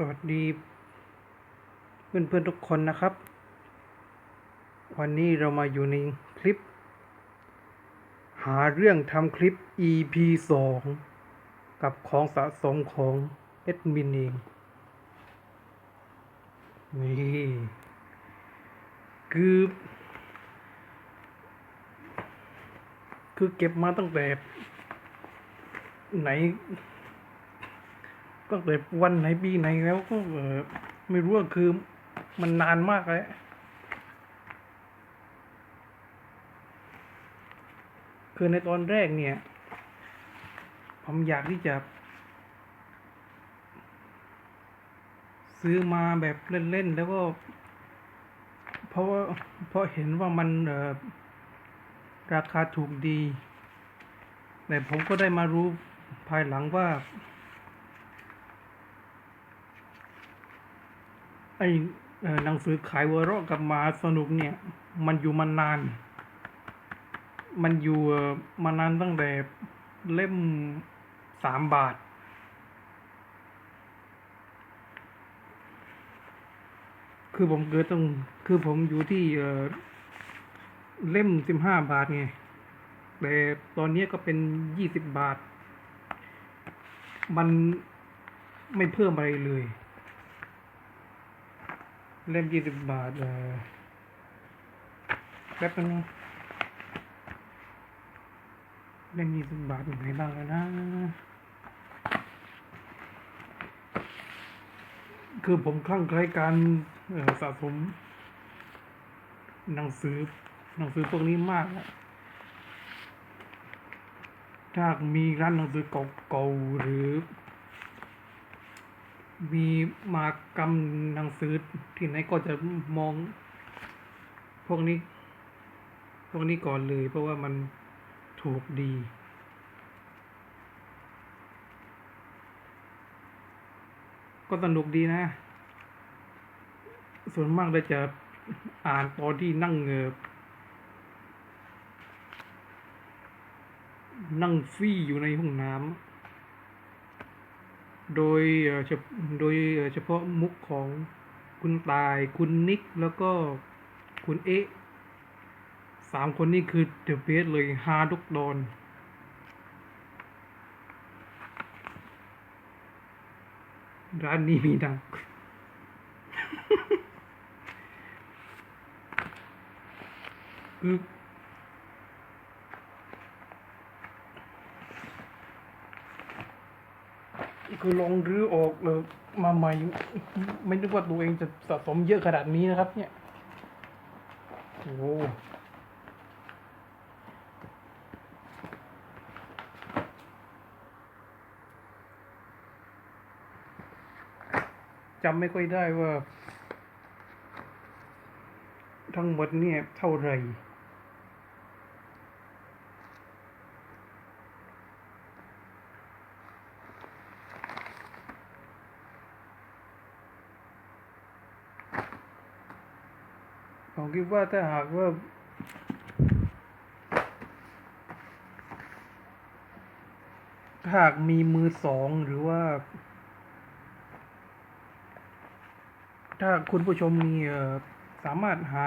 สวัสดี เพื่อนๆทุกคนนะครับ วันนี้เรามาอยู่ในคลิป หาเรื่องทำคลิป EP 2 กับของสะสมของเอ็ดมินเอง นี่ คือ คือเก็บมาตั้งแต่ ไหน ตั้งแต่วันไหนปีไหนแล้วก็เออไม่รู้ว่าคือมันนานมากเลยคือในตอนแรกเนี่ย ผมอยากที่จะ ซื้อมาแบบเล่นๆ แล้วก็ เพราะว่าเพราะเห็นว่ามันราคาถูกดี แต่ผมก็ได้มารู้ภายหลังว่า ไอเอ่อหนังสือขายวอร์กับมาสนุกเนี่ย มันอยู่มานาน มันอยู่มานานตั้งแต่เล่มสามบาท คือผมเกิดต้องคือผมอยู่ที่เล่มสิบห้าบาทไง แต่ตอนนี้ก็เป็นยี่สิบบาท มันไม่เพิ่มอะไรเลย เล่มยี่สิบบาทเออแป๊บนึงเล่มยี่สิบบาทอยู่ไหนบ้างแล้วนะ คือผมคลั่งไคล้การสะสม หนังสือ หนังสือพวกนี้มากอะถ้ามีร้านหนังสือเก่าๆหรือ มีมากรรมหนังสือที่ไหนก็จะมอง พวกนี้ พวกนี้ก่อนเลยเพราะว่ามันถูกดี ก็สนุกดีนะ ส่วนมากเราจะอ่านตอนที่นั่งเงอนั่งฟี่อยู่ในห้องน้ำ โดยเฉพโดยเฉพาะมุกของคุณตายคุณนิกแล้วก็คุณเอ๊ะสามคนนี้คือเดอะเบสเลยฮาทุกดอนร้านนี้มีดัง คือ คือลองรื้อออกเลยมาใหม่ ไม่นึกว่าตัวเองจะสะสมเยอะขนาดนี้นะครับ เนี่ย โอ้โหจำไม่ค่อยได้ว่า ทั้งหมดเนี่ยเท่าไหร่ ผมคิดว่าถ้าหากว่าถ้าหากมีมือสองหรือว่า ถ้าคุณผู้ชมมีสามารถหา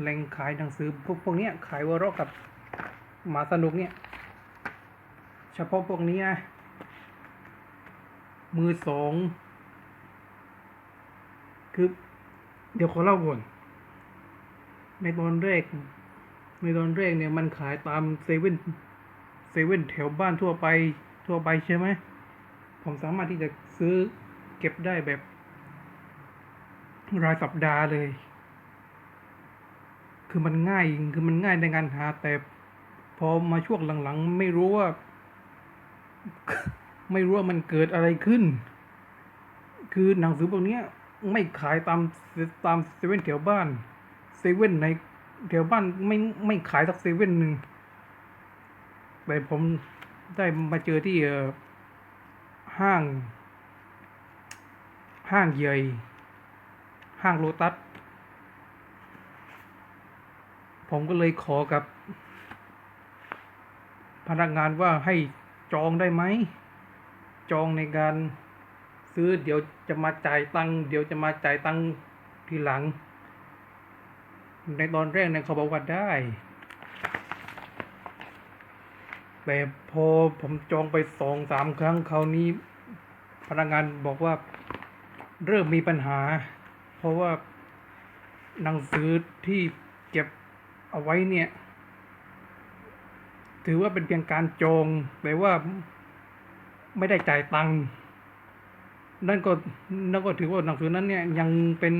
แหล่งขายหนังสือพวกพวกนี้ขายวอร์กับหมาสนุกเนี่ย เฉพาะพวกนี้นะ มือสองคือ เดี๋ยวขอเล่าก่อน ในตอนแรก ในตอนแรกเนี่ยมันขายตามเซเว่นเซเว่นแถวบ้านทั่วไปทั่วไปใช่ไหม ผมสามารถที่จะซื้อเก็บได้แบบ รายสัปดาห์เลย คือมันง่ายคือมันง่ายในการหา แต่พอมาช่วงหลังๆ ไม่รู้ว่า ไม่รู้ว่ามันเกิดอะไรขึ้น คือหนังสือพวกเนี้ย ไม่ขายตามตามเซเว่นแถวบ้านเซเว่นในแถวบ้านไม่ไม่ขายสักเซเว่นหนึ่งแต่ผมได้มาเจอที่ห้าง ห้างใหญ่ ห้างโลตัส ผมก็เลยขอกับ พนักงานว่าให้จองได้ไหม จองในการ ซื้อเดี๋ยวจะมาจ่ายตังค์เดี๋ยวจะมาจ่ายตังค์ทีหลัง ในตอนแรกเนี่ยเขาบอกว่าได้ แต่พอผมจองไปสองสามครั้งคราวนี้ พนักงานบอกว่าเริ่มมีปัญหา เพราะว่าหนังสือที่เก็บเอาไว้เนี่ย ถือว่าเป็นเพียงการจองแต่ว่าไม่ได้จ่ายตังค์ นั่นก็นั่นก็ถือว่าหนังสือนั้นเนี่ยยังเป็น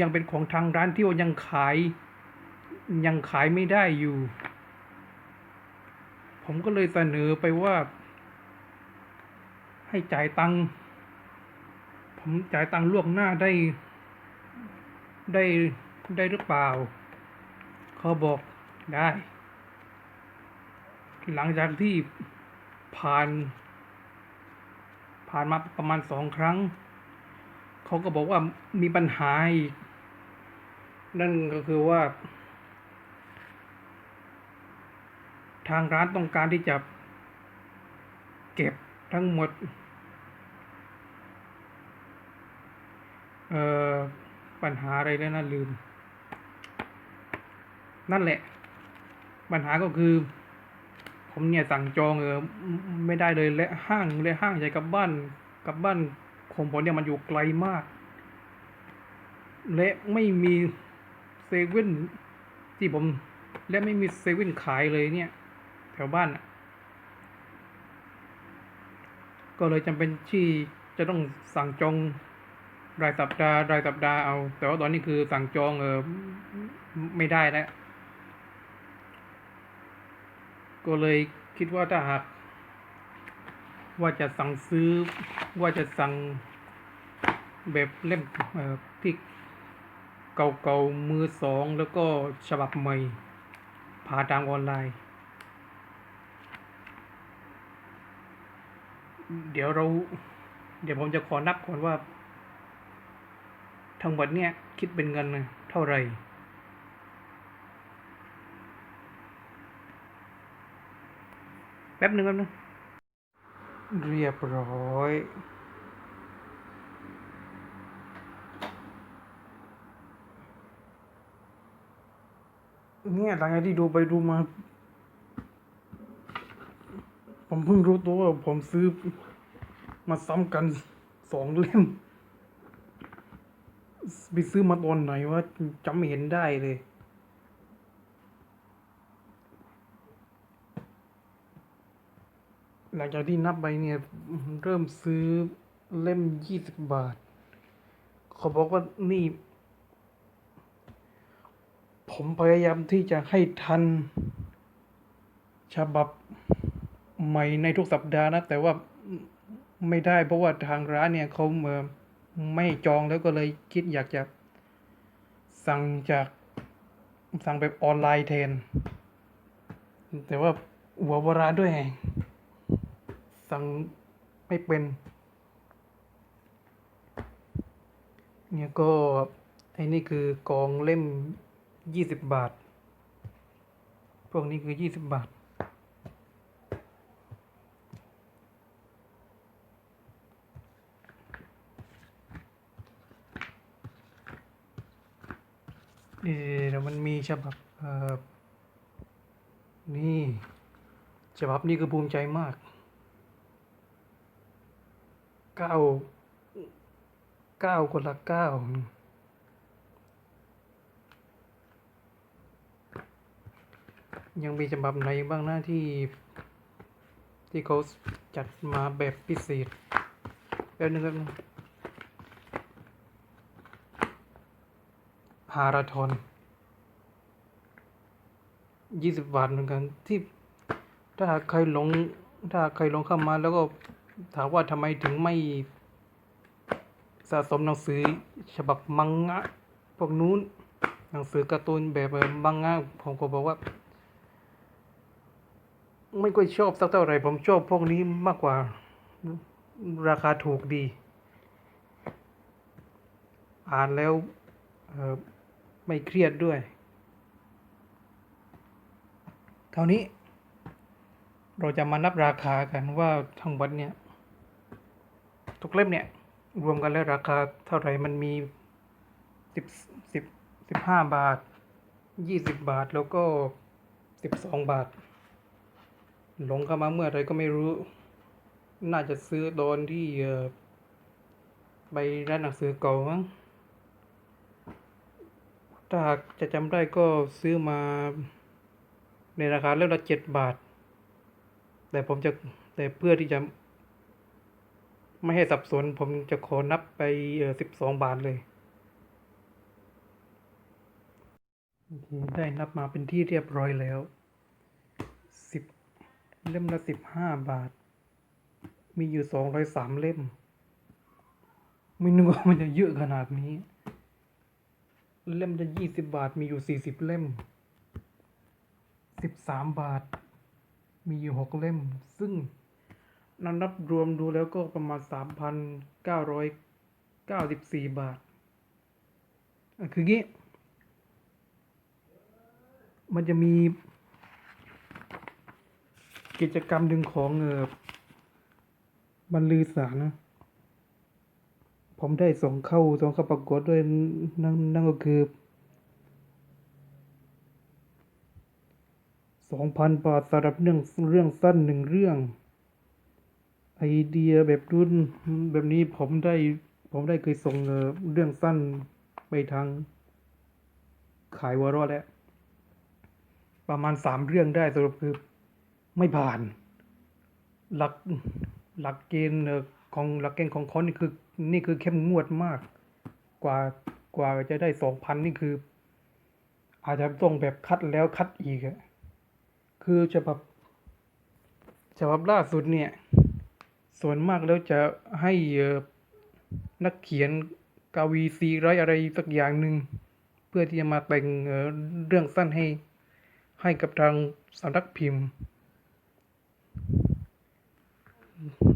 ยังเป็นของทางร้านที่ว่ายังขาย ยังขายไม่ได้อยู่ ผมก็เลยเสนอไปว่า ให้จ่ายตังค์ผมจ่ายตังค์ล่วงหน้าได้ ได้ได้หรือเปล่า เขาบอกได้ หลังจากที่ผ่าน ผ่านมาประมาณสองครั้ง เขาก็บอกว่ามีปัญหาอีก นั่นก็คือว่า ทางร้านต้องการที่จะ เก็บทั้งหมด เอ่อ ปัญหาอะไรแล้วนะลืม นั่นแหละ ปัญหาก็คือ ผมเนี่ยสั่งจองเออไม่ได้เลยและห้างและห้างใหญ่กับบ้านกับบ้านของผมเนี่ยมันอยู่ไกลมาก และไม่มีเซเว่นที่ผม และไม่มีเซเว่นขายเลยเนี่ย แถวบ้านน่ะก็เลยจำเป็นที่จะต้องสั่งจองรายสัปดาห์รายสัปดาห์เอา แต่ว่าตอนนี้คือสั่งจองเออไม่ได้แล้ว ก็เลยคิดว่าถ้าหากว่าจะสั่งซื้อว่าจะสั่งแบบเล่มที่เก่าๆมือสองแล้วก็ฉบับใหม่ผ่านทางออนไลน์ เดี๋ยวเรา เดี๋ยวผมจะขอนับก่อนว่า ทั้งหมดเนี่ยคิดเป็นเงินเท่าไหร่ แป๊บหนึ่งแป๊บหนึงเรียบร้อย เนี่ยหลังจากที่ดูไปดูมา ผมเพิ่งรู้ตัวว่าผมซื้อมาซ้ำกันสองเล่ม ไปซื้อมาตอนไหนวะจำไม่เห็นได้เลย หลังจากที่นับไปเนี่ย เริ่มซื้อเล่มยี่สิบบาทเขาบอกว่านี่ ผมพยายามที่จะให้ทัน ฉบับใหม่ในทุกสัปดาห์นะ แต่ว่าไม่ได้เพราะว่าทางร้านเนี่ยเขาเอ่อไม่จองแล้วก็เลยคิดอยากจะ สั่งจากสั่งแบบออนไลน์แทน แต่ว่าหัวโบราณด้วยไง สั่งไม่เป็นเนี่ยก็ไอ้นี่คือกองเล่มยี่สิบบาท พวกนี้คือยี่สิบบาทเดี๋ยวมันมีฉบับนี่ฉบับนี้คือภูมิใจมาก เก้าเก้าคนละเก้ายังมีฉบับไหนบ้างนะที่ ที่เขาจัดมาแบบพิเศษแล้วนึงก็ฮาราทอนยี่สิบบาทเหมือนกันที่ถ้าใครหลง ถ้าใครหลงเข้ามาแล้วก็ ถามว่าทำไมถึงไม่สะสมหนังสือฉบับมังงะพวกนู้น หนังสือการ์ตูนแบบมังงะผมก็บอกว่า ไม่ค่อยชอบสักเท่าไหร่ ผมชอบพวกนี้มากกว่าราคาถูกดี อ่านแล้วไม่เครียดด้วยคราวนี้เราจะมานับราคากันว่าทั้งหมดเนี่ย ทุกเล่มเนี่ย รวมกันแล้วราคาเท่าไหร่มันมีสิบสิบสิบห้าบาทยี่สิบบาทแล้วก็สิบสองบาท หลงเข้ามาเมื่อไรก็ไม่รู้ น่าจะซื้อตอนที่เออไปร้านหนังสือเก่ามั้งถ้าหากจะจำได้ก็ซื้อมาในราคาเล่มละเจ็ดบาท แต่ผมจะแต่เพื่อที่จะ ไม่ให้สับสนผมจะขอนับไปเออสิบสองบาทเลยได้นับมาเป็นที่เรียบร้อยแล้วสิบเล่มละสิบห้าบาท มีอยู่สองร้อยสามเล่ม ไม่นึกว่ามันจะเยอะขนาดนี้ เล่มละยี่สิบบาท มีอยู่สี่สิบเล่มสิบสามบาท มีอยู่หกเล่ม ซึ่ง นับนับรวมดูแล้วก็ประมาณสามพันเก้าร้อยเก้าสิบสี่บาทอะคืองี้ มันจะมี กิจกรรมหนึ่งของเออบรรลือสารนะผมได้ส่งเข้าส่งเข้าประกวดด้วยนั่นนั่นก็คือสองพันบาทสำหรับเรื่องเรื่องสั้นหนึ่งเรื่อง ไอเดียแบบรุ่นแบบนี้ผมได้ผมได้เคยส่งเอ่อเรื่องสั้นไปทางขายวอรอดแล้ว ประมาณสามเรื่องได้สรุปคือไม่ผ่าน หลักหลักเกณฑ์ของหลักเกณฑ์ของเขานี่คือนี่คือเข้มงวดมาก กว่ากว่าจะได้สองพันนี่คือ อาจจะต้องแบบคัดแล้วคัดอีกอะคือฉบับฉบับล่าสุดเนี่ย ส่วนมากแล้วจะให้นักเขียนกาวีซีไรอะไรสักอย่างหนึ่งเพื่อที่จะมาแต่งเรื่องสั้นให้ให้กับทางสำนักพิมพ์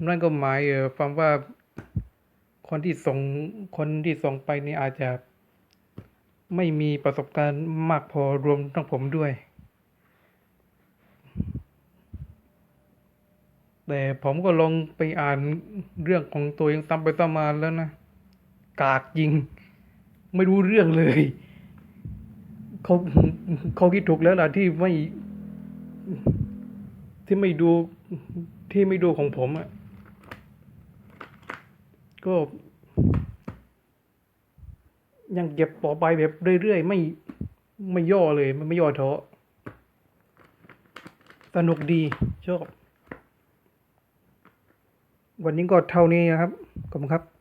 นั่นก็หมายความว่าคนที่ส่งคนที่ส่งไปนี่อาจจะไม่มีประสบการณ์มากพอรวมทั้งผมด้วย แต่ผมก็ลองไปอ่านเรื่องของตัวเองซ้ำไปซ้ำมาแล้วนะ กากจริง ไม่รู้เรื่องเลยเขาเขาคิดถูกแล้วล่ะที่ไม่ ที่ไม่ดูที่ไม่ดูของผมอะ่ะ ก็ ยังเก็บต่อไปแบบเรื่อยๆ ไม่ไม่ย่อเลย มันไม่ย่อท้อสนุกดีชอบ วันนี้ก็เท่านี้นะครับขอบคุณครับ